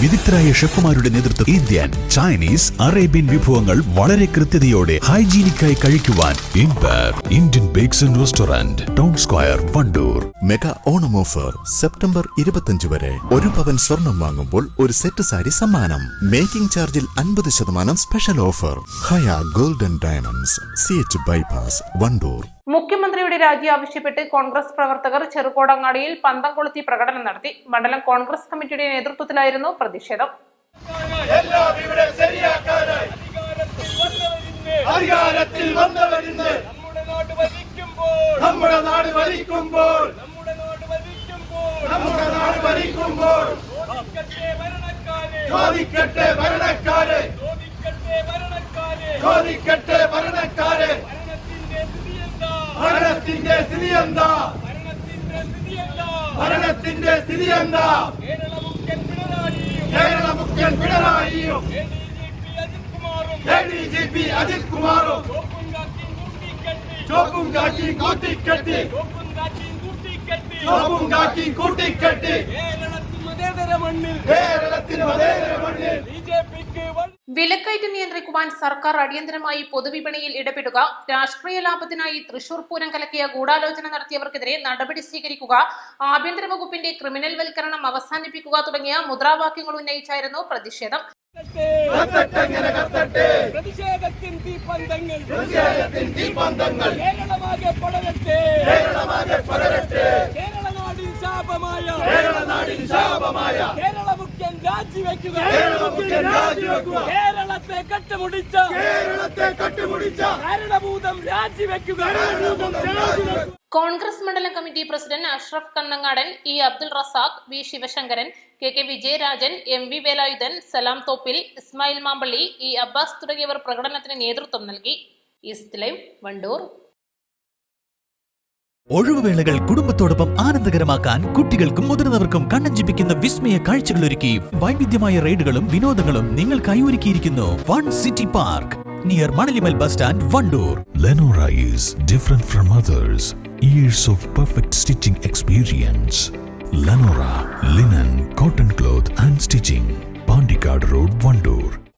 വിദഗ്ധരായ ഷെഫുമാരുടെ നേതൃത്വം Indian Chinese Arabian വിഭവങ്ങൾ വളരെ കൃത്യതയോടെ ഹൈജീനിക്കായി കഴിക്കുവാൻ Indian bakes and restaurant town square Wandoor. Mega Onam offer September ഇരുപത്തഞ്ച് വരെ. ഒരു പവൻ സ്വർണം വാങ്ങുമ്പോൾ ഒരു സെറ്റ് സാരി സമ്മാനം. മേക്കിംഗ് ചാർജിൽ അൻപത് ശതമാനം special offer. Haya golden diamonds C H bypass Wandoor. മുഖ്യമന്ത്രിയുടെ രാജി ആവശ്യപ്പെട്ട് കോൺഗ്രസ് പ്രവർത്തകർ ചെറുകോടങ്ങാടിയിൽ പന്തം കൊളുത്തി പ്രകടനം നടത്തി. മണ്ഡലം കോൺഗ്രസ് കമ്മിറ്റിയുടെ നേതൃത്വത്തിലായിരുന്നു പ്രതിഷേധം. അധികാരത്തിൽ വന്നവരിന്ന് നമ്മുടെ നാട് ഭരിക്കുമ്പോൾ നമ്മുടെ നാട് ഭരിക്കുമ്പോൾ ചോദിക്കട്ടെ ഭരണക്കാരെ. ഭരണത്തിന്റെ സ്ഥിതി എന്താ? ഭരണത്തിന്റെ സ്ഥിതി എന്താ? കേരള മുഖ്യൻ പിണറായിയും A D G P Ajith കുമാറും ചോക്കും കാക്കി കൂട്ടിക്കെട്ടി. ചോക്കും കാക്കി കൂട്ടിക്കെട്ടി. കേരളത്തിൽ മതേതര മണ്ണിൽ വിലക്കയറ്റം നിയന്ത്രിക്കുവാൻ സർക്കാർ അടിയന്തരമായി പൊതുവിപണിയിൽ ഇടപെടുക രാഷ്ട്രീയ ലാഭത്തിനായി തൃശൂർ പൂരം കലക്കിയ ഗൂഢാലോചന നടത്തിയവർക്കെതിരെ നടപടി സ്വീകരിക്കുക ആഭ്യന്തര വകുപ്പിന്റെ ക്രിമിനൽ വൽക്കരണം അവസാനിപ്പിക്കുക തുടങ്ങിയ മുദ്രാവാക്യങ്ങൾ ഉന്നയിച്ചായിരുന്നു പ്രതിഷേധം. പ്രതിഷേധത്തിൻ തീപ്പന്തങ്ങൾ. തീപ്പന്തങ്ങൾ. കേരളമാകെ പടരട്ടെ. കേരളമാകെ പടരട്ടെ. കേരള നാടിൻ ശാപമായ. കേരള നാടിൻ ശാപമായ. കേരള മുഖ്യൻ രാജിവെക്കുക കേരളത്തെ കട്ടുമുടിച്ച. കേരളത്തെ കട്ടുമുടിച്ച. കാരണഭൂതം രാജിവെക്കുക. കാരണഭൂതം രാജിവെക്കുക. കോൺഗ്രസ് മണ്ഡലം committee president Ashraf Kannangadan E Abdul Razak V Sivasankaran K K Vijayarajan M V Velayudhan Salam Thoppil Ismail Mampally E Abbas തുടങ്ങിയവർ പ്രകടനത്തിന് നേതൃത്വം നൽകി. East live Wandoor. ഒഴിവുവേളകൾ കുടുംബത്തോടൊപ്പം ആനന്ദകരമാക്കാൻ കുട്ടികൾക്കും മുതിർന്നവർക്കും കണ്ണഞ്ചിപ്പിക്കുന്ന വിസ്മയ കാഴ്ചകൾ ഒരുക്കി വൈവിധ്യമായ റൈഡുകളും വിനോദങ്ങളും നിങ്ങൾക്കായി ഒരുക്കിയിരിക്കുന്നു one city park near Manalimal bus stand Wandoor Lenora is from from years of perfect perfect stitching experience. Linen cotton cloth and Vandoor.